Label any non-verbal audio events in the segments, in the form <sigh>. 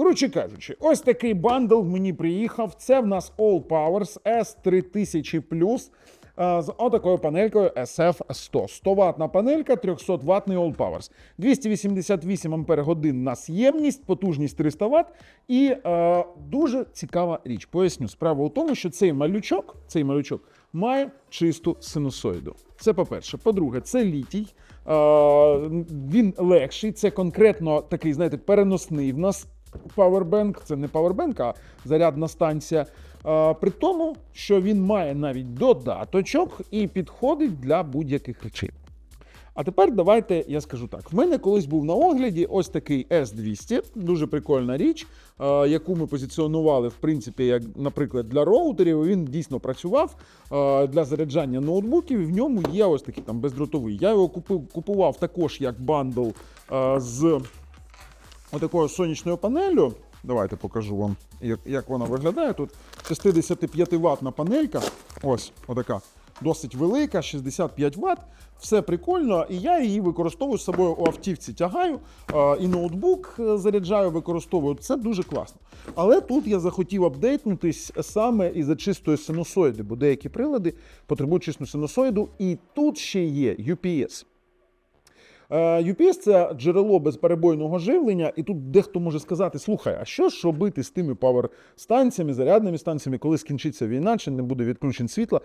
Коротше кажучи, ось такий бандл мені приїхав. Це в нас All Powers S3000 е, з отакою панелькою SF100. 100 ватна панелька, 300 ватний All Powers. 288 ампер годин нас ємність, потужність 300 Вт. І е, дуже цікава річ. Поясню, справа у тому, що цей малючок, цей малючок має чисту синусоїду. Це по-перше. По-друге, це літій. Е, він легший, це конкретно такий, знаєте, переносний в нас павербенк. Це не павербенк, а зарядна станція. При тому, що він має навіть додаточок і підходить для будь-яких речей. А тепер давайте я скажу так: в мене колись був на огляді ось такий S200, дуже прикольна річ, яку ми позиціонували, в принципі, як, наприклад, для роутерів. Він дійсно працював для заряджання ноутбуків. і В ньому є ось такий там бездротовий. Я його купив, купував також як бандл з отакою сонячною панелью. Давайте покажу вам, як, як вона виглядає. Тут 65 ватна панелька. Ось отака. Досить велика, 65 Вт. Все прикольно, і я її використовую з собою у автівці. Тягаю і ноутбук е, заряджаю, використовую. Це дуже класно. Але тут я захотів апдейтнутись саме із-за чистої синусоїди, бо деякі прилади потребують чисту синусоїду, і тут ще є UPS. Е, UPS це джерело безперебойного живлення, і тут дехто може сказати: слухай, а що ж робити з тими павер-станціями, зарядними станціями, коли скінчиться війна, чи не буде відключень світла?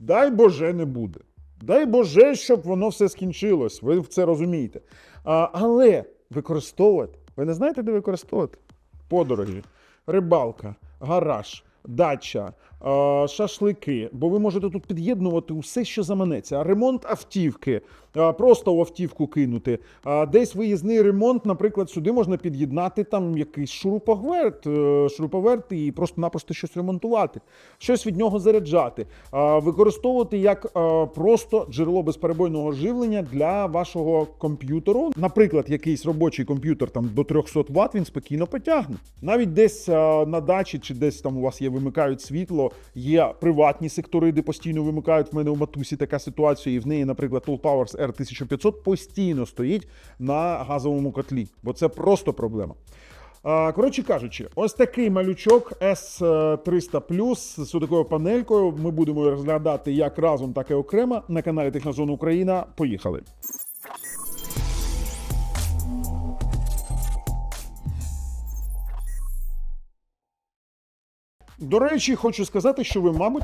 Дай Боже, не буде. Дай Боже, щоб воно все скінчилось. Ви це розумієте. А, але використовувати, ви не знаєте, де використовувати? Подорожі, рибалка, гараж, дача, шашлики. Бо ви можете тут під'єднувати усе, що заманеться. Ремонт автівки, просто в автівку кинути. Десь виїзний ремонт, наприклад, сюди можна під'єднати там якийсь шуруповерт, е, шуруповерт і просто-напросто щось ремонтувати, щось від нього заряджати, використовувати як просто джерело безперебойного живлення для вашого комп'ютеру. Наприклад, якийсь робочий комп'ютер там до 300 Вт він спокійно потягне. Навіть десь на дачі чи десь там у вас є вимикають світло, є приватні сектори, де постійно вимикають. В мене у матусі така ситуація, і в неї, наприклад, All Powers R1500 постійно стоїть на газовому котлі, бо це просто проблема. Коротше кажучи, ось такий малючок S300 з такою панелькою. Ми будемо розглядати як разом, так і окремо на каналі Технозон Україна. Поїхали. До речі, хочу сказати, що ви, мабуть,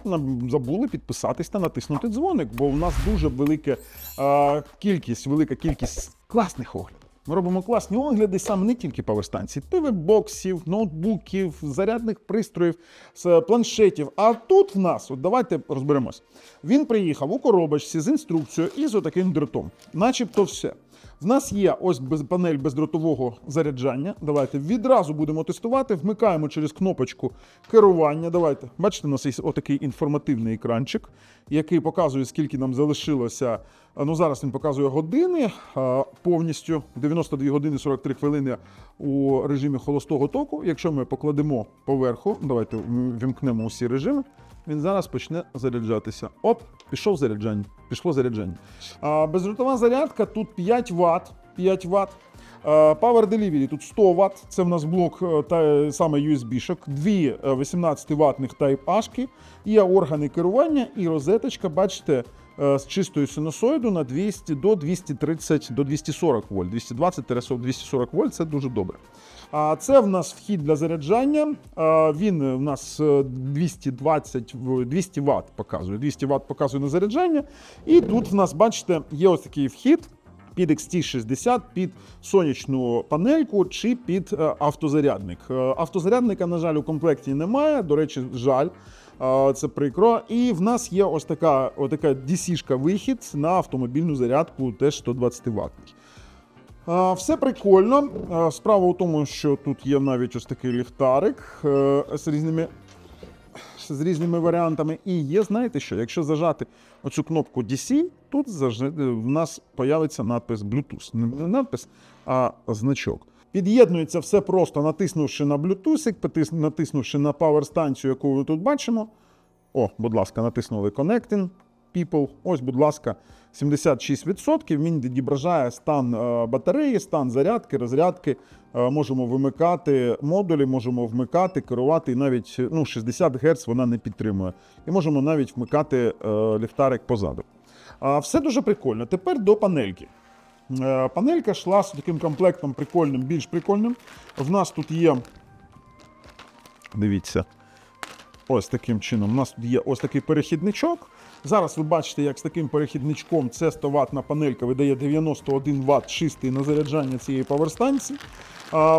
забули підписатись та натиснути дзвоник, бо у нас дуже велика е, кількість, велика кількість класних оглядів. Ми робимо класні огляди саме не тільки паверстанцій, ПВ-боксів, ноутбуків, зарядних пристроїв, планшетів. А тут в нас, от давайте розберемось. Він приїхав у коробочці з інструкцією і з отаким дротом. Начебто все. В нас є ось панель бездротового заряджання. Давайте відразу будемо тестувати. Вмикаємо через кнопочку керування. Давайте, бачите, у нас є отакий інформативний екранчик, який показує, скільки нам залишилося. Ну, зараз він показує години повністю 92 години 43 хвилини у режимі холостого току. Якщо ми покладемо поверху, давайте вімкнемо усі режими. Він зараз почне заряджатися. Оп, пішов заряджання. Пішло заряджання. А, бездротова зарядка тут 5 Вт. 5 Вт. Power Delivery тут 100 Вт. Це в нас блок е, та саме USB-шок, дві 18 ватних Type A, є органи керування і розеточка, бачите, е, з чистою синусоїду на 200 до 230 до 240 вольт. 220-240 вольт це дуже добре. А це в нас вхід для заряджання. Він в нас е, 220 200 Вт показує. 200 Вт показує на заряджання. І тут в нас, бачите, є ось такий вхід. Під XT60, під сонячну панельку чи під е, автозарядник. Е, Автозарядника, на жаль, у комплекті немає. До речі, жаль. Це прикро. І в нас є ось така, ось така DC-шка вихід на автомобільну зарядку, теж 120 ватний. Все прикольно. Справа у тому, що тут є навіть ось такий ліхтарик е, з різними, з різними варіантами. І є, знаєте що, якщо зажати оцю кнопку DC, тут в нас появиться надпис Bluetooth. Не надпис, а значок. Під'єднується все просто, натиснувши на Bluetooth, натиснувши на пауер-станцію, яку ви тут бачимо. О, будь ласка, натиснули Connecting People. Ось, будь ласка, 76%. Він відображає стан е, батареї, стан зарядки, розрядки. Е, Можемо вимикати модулі, можемо вмикати, керувати, і навіть ну, 60 Гц вона не підтримує. І можемо навіть вмикати е, ліхтарик позаду. Все дуже прикольно. Тепер до панельки. Панелька йшла з таким комплектом прикольним, більш прикольним. В нас тут є. Дивіться. Ось таким чином. У нас тут є ось такий перехідничок. Зараз ви бачите, як з таким перехідничком це 100 ватна панелька видає 91 Вт чистий на заряджання цієї поверстанції.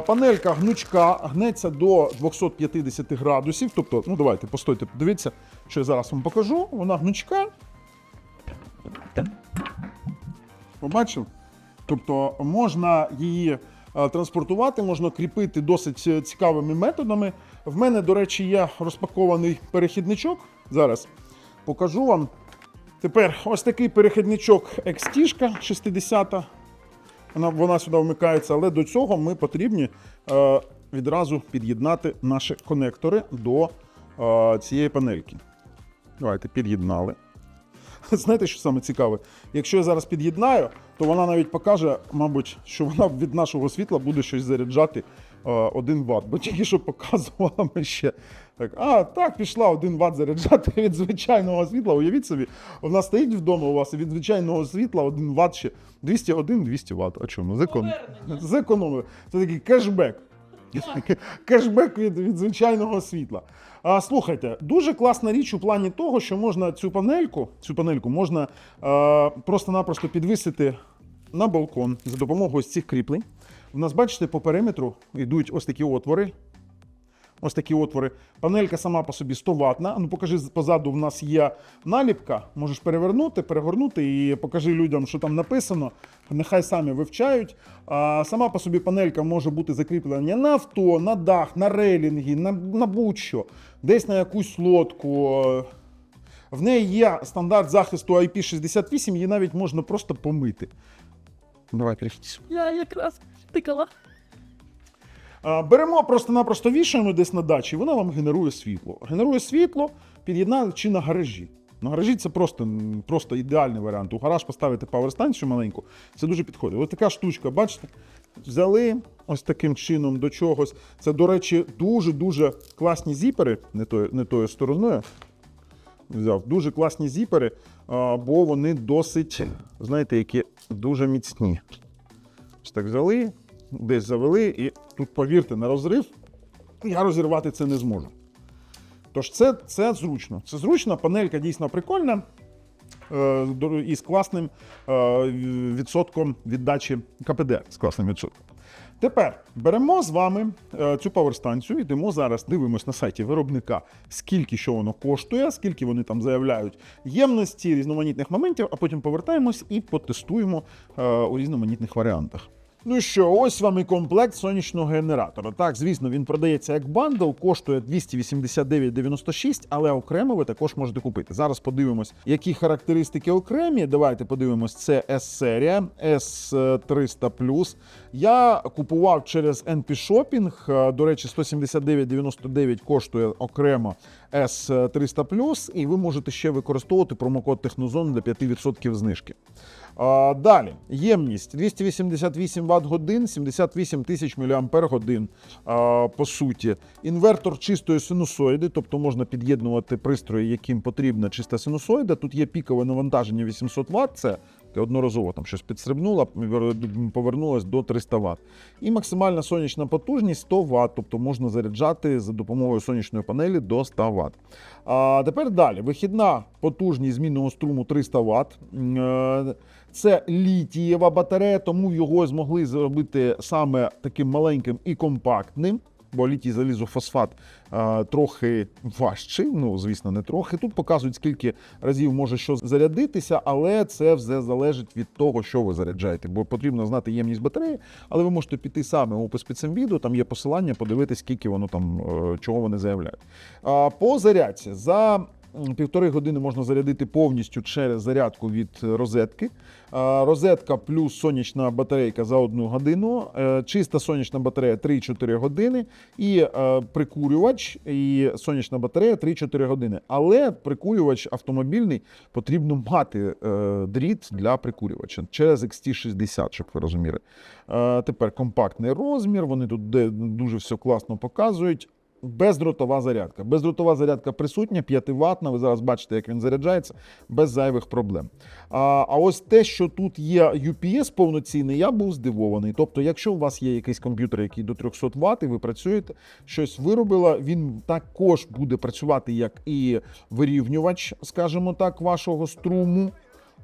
Панелька гнучка гнеться до 250 градусів. Тобто, ну давайте, постойте, подивіться, що я зараз вам покажу. Вона гнучка. Побачив? Тобто можна її е, транспортувати, можна кріпити досить е, цікавими методами. В мене, до речі, є розпакований перехідничок. Зараз покажу вам. Тепер ось такий перехідничок XT 60. Вона, вона сюди вмикається, але до цього ми потрібні е, відразу під'єднати наші конектори до е, цієї панельки. Давайте під'єднали. <laughs> Знаєте, що саме цікаве? Якщо я зараз під'єднаю, то вона навіть покаже, мабуть, що вона від нашого світла буде щось заряджати е, 1 Вт. Бо тільки що показувала ми ще так. А, так, пішла 1 Вт заряджати від звичайного світла. Уявіть собі, вона стоїть вдома у вас і від звичайного світла 1 Вт ще 201 200 Вт. А чому? Зекон... <laughs> Зекономили. Це такий кешбек. <laughs> Кешбек від, від звичайного світла. А, слухайте, дуже класна річ у плані того, що можна цю панельку, цю панельку можна а, просто-напросто підвисити на балкон за допомогою цих кріплень. У нас, бачите, по периметру йдуть ось такі отвори. Ось такі отвори. Панелька сама по собі 100 ватна. Ну, покажи, позаду в нас є наліпка. Можеш перевернути, перегорнути і покажи людям, що там написано. Нехай самі вивчають. А, сама по собі панелька може бути закріплена на авто, на дах, на рейлінги, на, на будь-що, десь на якусь лодку. В неї є стандарт захисту IP68, її навіть можна просто помити. Давай, перехідь. Я якраз тикала. Беремо просто-напросто вішаємо десь на дачі, і вона вам генерує світло. Генерує світло, під'єднаючи на гаражі. На гаражі це просто, просто ідеальний варіант. У гараж поставити паверстанцію маленьку, це дуже підходить. Ось така штучка, бачите? Взяли ось таким чином до чогось. Це, до речі, дуже-дуже класні зіпери, не тою, не тою стороною. Взяв дуже класні зіпери, бо вони досить, знаєте, які дуже міцні. Ось так взяли, десь завели, і тут, повірте, на розрив я розірвати це не зможу. Тож це, це зручно. Це зручно, панелька дійсно прикольна е, і з класним е, відсотком віддачі КПД. З класним відсотком. Тепер беремо з вами е, цю паверстанцію, йдемо зараз, дивимось на сайті виробника, скільки що воно коштує, скільки вони там заявляють ємності, різноманітних моментів, а потім повертаємось і потестуємо у різноманітних варіантах. Ну що, ось вам і комплект сонячного генератора. Так, звісно, він продається як бандл, коштує 289,96, але окремо ви також можете купити. Зараз подивимось, які характеристики окремі. Давайте подивимось, це S-серія, S300 Я купував через NP Shopping. Е, До речі, 179,99 коштує окремо S300 і ви можете ще використовувати промокод Технозон для 5% знижки. А, Далі, ємність 288 Вт годин, 78 тисяч мАч. По суті, інвертор чистої синусоїди, тобто можна під'єднувати пристрої, яким потрібна чиста синусоїда. Тут є пікове навантаження 800 Вт, це ти одноразово там щось підстрибнула, повернулась до 300 Вт. І максимальна сонячна потужність 100 Вт, тобто можна заряджати за допомогою сонячної панелі до 100 Вт. А тепер далі. Вихідна потужність змінного струму 300 Вт. Е, Це літієва батарея, тому його змогли зробити саме таким маленьким і компактним. Бо літій залізофосфат е, трохи важчий, ну звісно, не трохи. Тут показують, скільки разів може що зарядитися, але це все залежить від того, що ви заряджаєте. Бо потрібно знати ємність батареї, але ви можете піти саме в опис під цим відео, там є посилання, подивитися, скільки воно там, е, чого вони заявляють. По зарядці за півтори години можна зарядити повністю через зарядку від розетки. Розетка плюс сонячна батарейка за одну годину, е, чиста сонячна батарея 3-4 години, і е, прикурювач і сонячна батарея 3-4 години. Але прикурювач автомобільний потрібно мати е, дріт для прикурювача через XT60, щоб ви розуміли. Тепер компактний розмір, вони тут дуже все класно показують. Бездротова зарядка. Бездротова зарядка присутня, 5 ватна. Ви зараз бачите, як він заряджається, без зайвих проблем. А, а ось те, що тут є UPS повноцінний, я був здивований. Тобто, якщо у вас є якийсь комп'ютер, який до 300 Вт, і ви працюєте, щось виробило, він також буде працювати як і вирівнювач, скажімо так, вашого струму.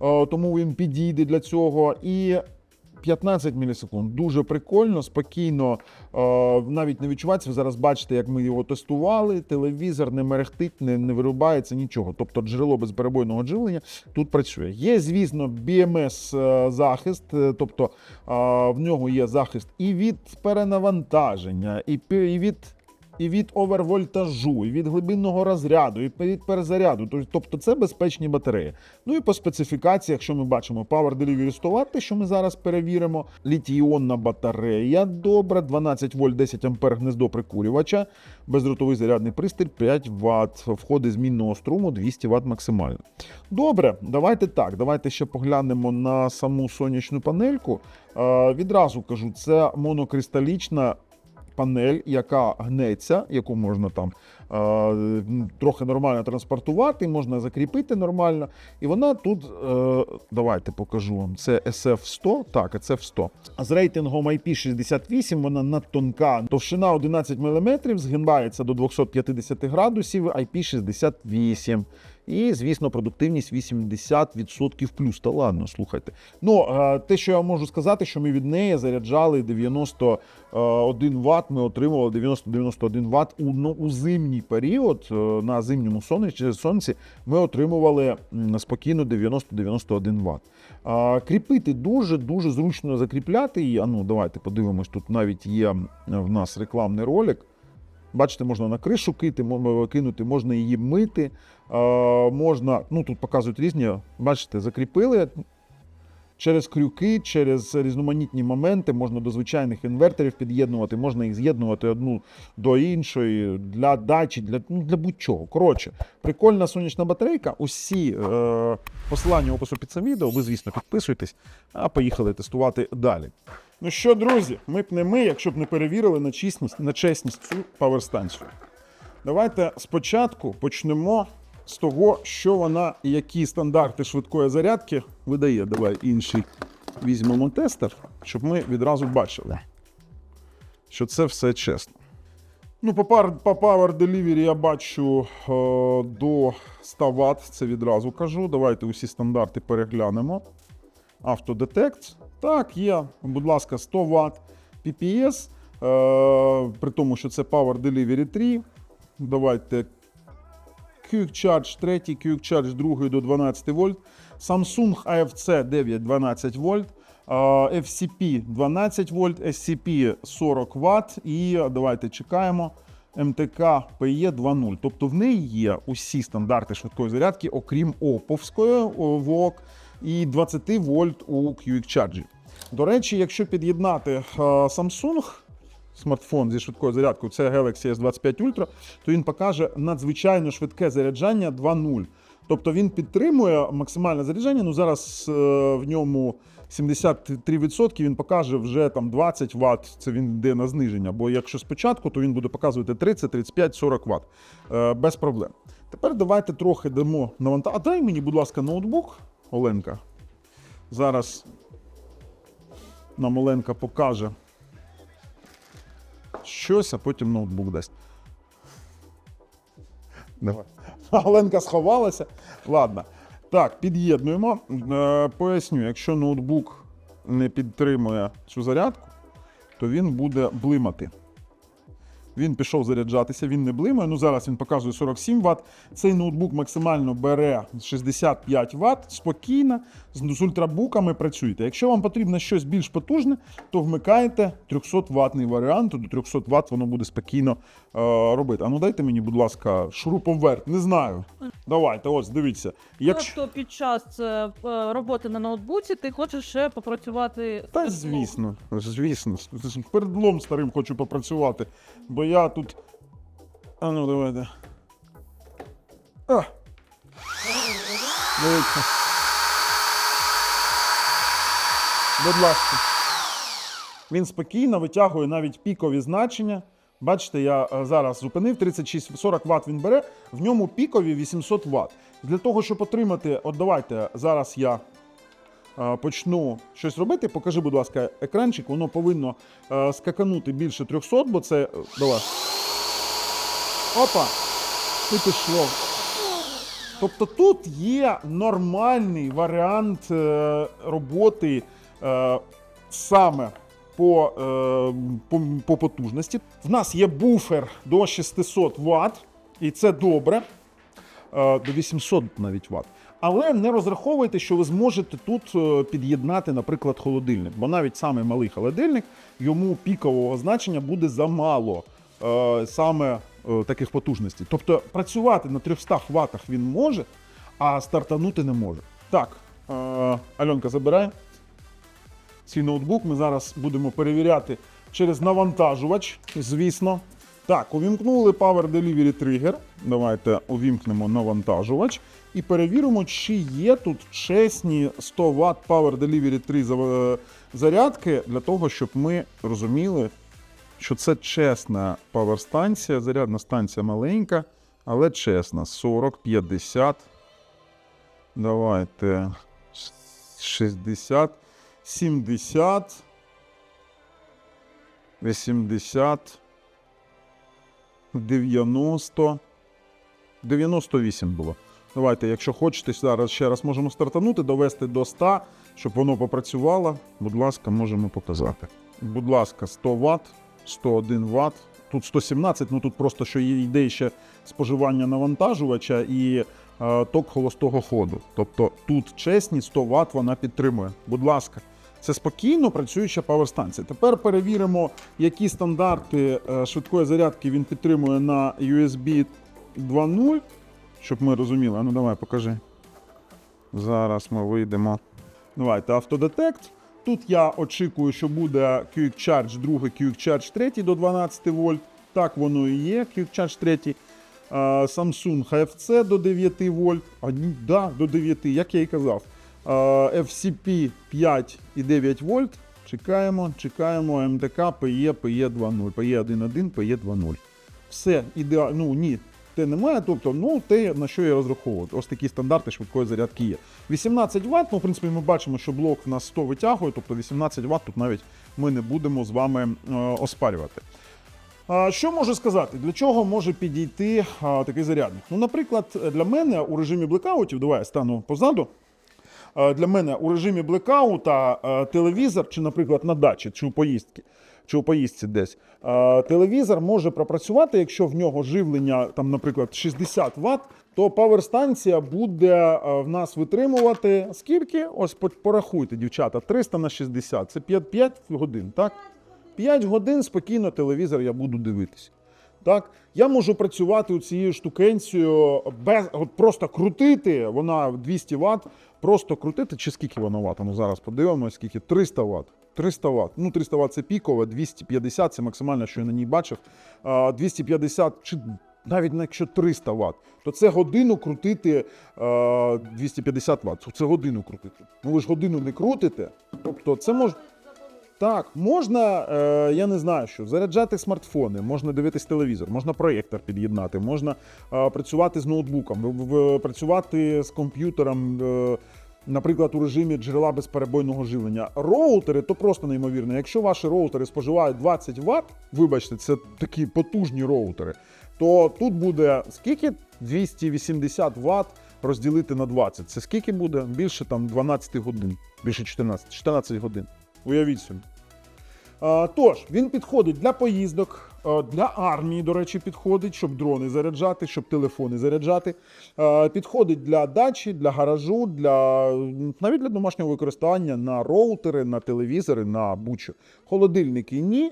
Е, Тому він підійде для цього. І 15 мілісекунд. Дуже прикольно, спокійно, е, навіть не відчувається. Ви зараз бачите, як ми його тестували. Телевізор не мерехтить, не, не вирубається нічого. Тобто джерело безперебойного живлення тут працює. Є, звісно, BMS е, захист, е, тобто в нього є захист і від перенавантаження, і від. І від овервольтажу, і від глибинного розряду, і від перезаряду. Тобто це безпечні батареї. Ну і по специфікації, якщо ми бачимо Power Delivery 100 Вт, те, що ми зараз перевіримо, літій-іонна батарея, добре, 12 вольт 10 ампер гнездо прикурювача, бездротовий зарядний пристрій 5 Вт, входи змінного струму 200 Вт максимально. Добре, давайте так. Давайте ще поглянемо на саму сонячну панельку. Е, відразу кажу, це монокристалічна панель, яка гнеться, яку можна там е, трохи нормально транспортувати, можна закріпити нормально. І вона тут, е, давайте покажу вам, це SF100, так, SF100. З рейтингом IP68 вона надтонка, товщина 11 мм, згинається до 250 градусів, IP68. І, звісно, продуктивність 80% плюс. Та ладно, слухайте. Ну, е, те, що я можу сказати, що ми від неї заряджали 91 Вт, ми отримували 90-91 Вт у, ну, у зимній період е, на зимньому сонці, сонці ми отримували спокійно 90-91 Вт. Кріпити дуже-дуже зручно закріпляти її. А ну, давайте подивимось, тут навіть є в нас рекламний ролик. Бачите, можна на кришу кити, кинути, можна її мити, е, можна, ну тут показують різні, бачите, закріпили через крюки, через різноманітні моменти, можна до звичайних інверторів під'єднувати, можна їх з'єднувати одну до іншої для дачі, для, ну, для будь-чого. Коротше, прикольна сонячна батарейка. Усі е, посилання опису під цим відео. Ви, звісно, підписуйтесь, а поїхали тестувати далі. Ну що, друзі, ми б не ми, якщо б не перевірили на чесність, на чесність цю паверстанцію. Давайте спочатку почнемо з того, що вона і які стандарти швидкої зарядки видає. Давай інший візьмемо тестер, щоб ми відразу бачили, що це все чесно. Ну, по, Power Delivery я бачу е, до 100 Вт, це відразу кажу. Давайте усі стандарти переглянемо. Автодетект. Так, є, будь ласка, 100 Вт PPS. Е, при тому, що це Power Delivery 3. Давайте Quick Charge 3, Quick Charge 2 до 12 вольт. Samsung AFC 9 12 вольт. е, FCP 12 вольт, SCP 40 Вт. І давайте чекаємо. МТК PE 2.0. Тобто в неї є усі стандарти швидкої зарядки, окрім оповської VOOC і 20 вольт у Quick Charge. До речі, якщо під'єднати е, Samsung смартфон зі швидкою зарядкою, це Galaxy S25 Ultra, то він покаже надзвичайно швидке заряджання 2.0. Тобто він підтримує максимальне заряджання. Ну зараз е, в ньому 73%, він покаже вже там 20 Вт. Це він йде на зниження. Бо якщо спочатку, то він буде показувати 30, 35, 40 Вт. Без проблем. Тепер давайте трохи дамо навантаження. А дай мені, будь ласка, ноутбук, Оленка. Зараз нам Оленка покаже щось, а потім ноутбук дасть. Давай. <laughs> Оленка сховалася. Ладно. Так, під'єднуємо. Е, поясню, якщо ноутбук не підтримує цю зарядку, то він буде блимати. Він пішов заряджатися, він не блимає. Ну зараз він показує 47 Вт. Цей ноутбук максимально бере 65 Вт. Спокійно, з, ультрабуками працюєте. Якщо вам потрібно щось більш потужне, то вмикаєте 300 ватний варіант, то до 300 Вт воно буде спокійно е, робити. А ну дайте мені, будь ласка, шуруповерт. Не знаю. Давайте, ось дивіться. Якщо... Тобто під час е, е, роботи на ноутбуці ти хочеш ще попрацювати. Та звісно, звісно. Перед лом старим хочу попрацювати, бо я тут. А ну давайте. А. Дивіться. Будь ласка. Він спокійно витягує навіть пікові значення. Бачите, я е, зараз зупинив 36-40 Вт він бере, в ньому пікові 800 Вт. Для того, щоб отримати, от давайте зараз я почну щось робити. Покажи, будь ласка, екранчик, воно повинно е, скаканути більше 300, бо це. е, Давай. Опа! І пішло. Тобто тут є нормальний варіант е, роботи саме по, по, по потужності. В нас є буфер до 600 Вт, і це добре. До 800 навіть Вт. Але не розраховуйте, що ви зможете тут е, під'єднати, наприклад, холодильник, бо навіть самий малий холодильник йому пікового значення буде замало е, саме е, таких потужностей. Тобто працювати на 300 Вт він може, а стартанути не може. Так, Альонка забирає свій ноутбук. Ми зараз будемо перевіряти через навантажувач, звісно. Так, увімкнули Power Delivery Trigger. Давайте увімкнемо навантажувач і перевіримо, чи є тут чесні 100 Вт Power Delivery 3 е, зарядки для того, щоб ми розуміли, що це чесна паверстанція, зарядна станція маленька, але чесна. 40, 50. Давайте 60, 70, 80, 90, 98 було. Давайте, якщо хочете, зараз ще раз можемо стартанути, довести до 100, щоб воно попрацювало. Будь ласка, можемо показати. Будь ласка, 100 Вт, 101 Вт. Тут 117, ну тут просто що йде ще споживання навантажувача і е, ток холостого ходу. Тобто тут чесні 100 Вт вона підтримує. Будь ласка, це спокійно працююча паверстанція. Тепер перевіримо, які стандарти е, швидкої зарядки він підтримує на USB 2.0, щоб ми розуміли. А ну давай, покажи. Зараз ми вийдемо. Давайте автодетект. Тут я очікую, що буде Quick Charge 2, Quick Charge 3 до 12 вольт. Так воно і є, Quick Charge 3. Samsung HFC до 9 вольт. А, да, до 9, як я і казав. А, FCP 5 і 9 вольт. Чекаємо, чекаємо МТК PE, PE 2.0, PE 1.1, PE 2.0. Все ідеально. Ну ні, те немає. Тобто, ну те, на що я розраховував. Ось такі стандарти швидкої зарядки є. 18 Вт, ну, в принципі, ми бачимо, що блок в нас 100 витягує, тобто 18 Вт тут навіть ми не будемо з вами е, оспарювати. Що можу сказати? Для чого може підійти такий зарядник? Ну, наприклад, для мене у режимі блекаутів, давай я стану позаду. Е, Для мене у режимі блекаута е, телевізор, чи, наприклад, на дачі, чи у поїздці, чи у поїздці десь, е, телевізор може пропрацювати, якщо в нього живлення, там, наприклад, 60 Вт, то паверстанція буде в нас витримувати скільки? Ось порахуйте, дівчата, 300 на 60. Це 5, 5 годин, так? 5 годин спокійно телевізор я буду дивитися. Так, я можу працювати цією штукенцією без от просто крутити. Вона 200 Вт, просто крутити. Чи скільки вона Вт? Ну зараз подивимося, скільки 300 Вт. 300 Вт. Ну, 300 Вт це пікове, 250 це максимально, що я на ній бачив. 250 чи навіть якщо 300 Вт, то це годину крутити 250 Вт. Це годину крутити. Ну ви ж годину не крутите. Тобто це може. Так, можна, е, я не знаю що, заряджати смартфони, можна дивитись телевізор, можна проєктор під'єднати, можна е, працювати з ноутбуком, в- в- працювати з комп'ютером, е, наприклад, у режимі джерела безперебойного живлення. Роутери то просто неймовірно. Якщо ваші роутери споживають 20 Вт, вибачте, це такі потужні роутери, то тут буде скільки? 280 Вт розділити на 20. Це скільки буде? Більше там 12 годин, більше 14, 14 годин. Уявіть собі. Тож, він підходить для поїздок, Для армії, до речі, підходить, щоб дрони заряджати, щоб телефони заряджати. Підходить для дачі, для гаражу, для навіть для домашнього використання на роутери, на телевізори, на будь-що. Холодильники ні.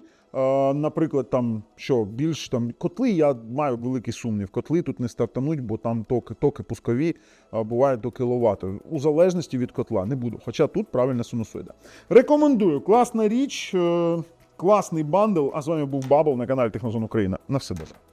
Наприклад, там що більш там котли, я маю великий сумнів. Котли тут не стартануть, бо там токи, токи пускові бувають до кіловат. У залежності від котла не буду. Хоча тут правильна синусоїда. Рекомендую, класна річ, е, класний бандл. А з вами був Бабл на каналі Технозон Україна. На все добре.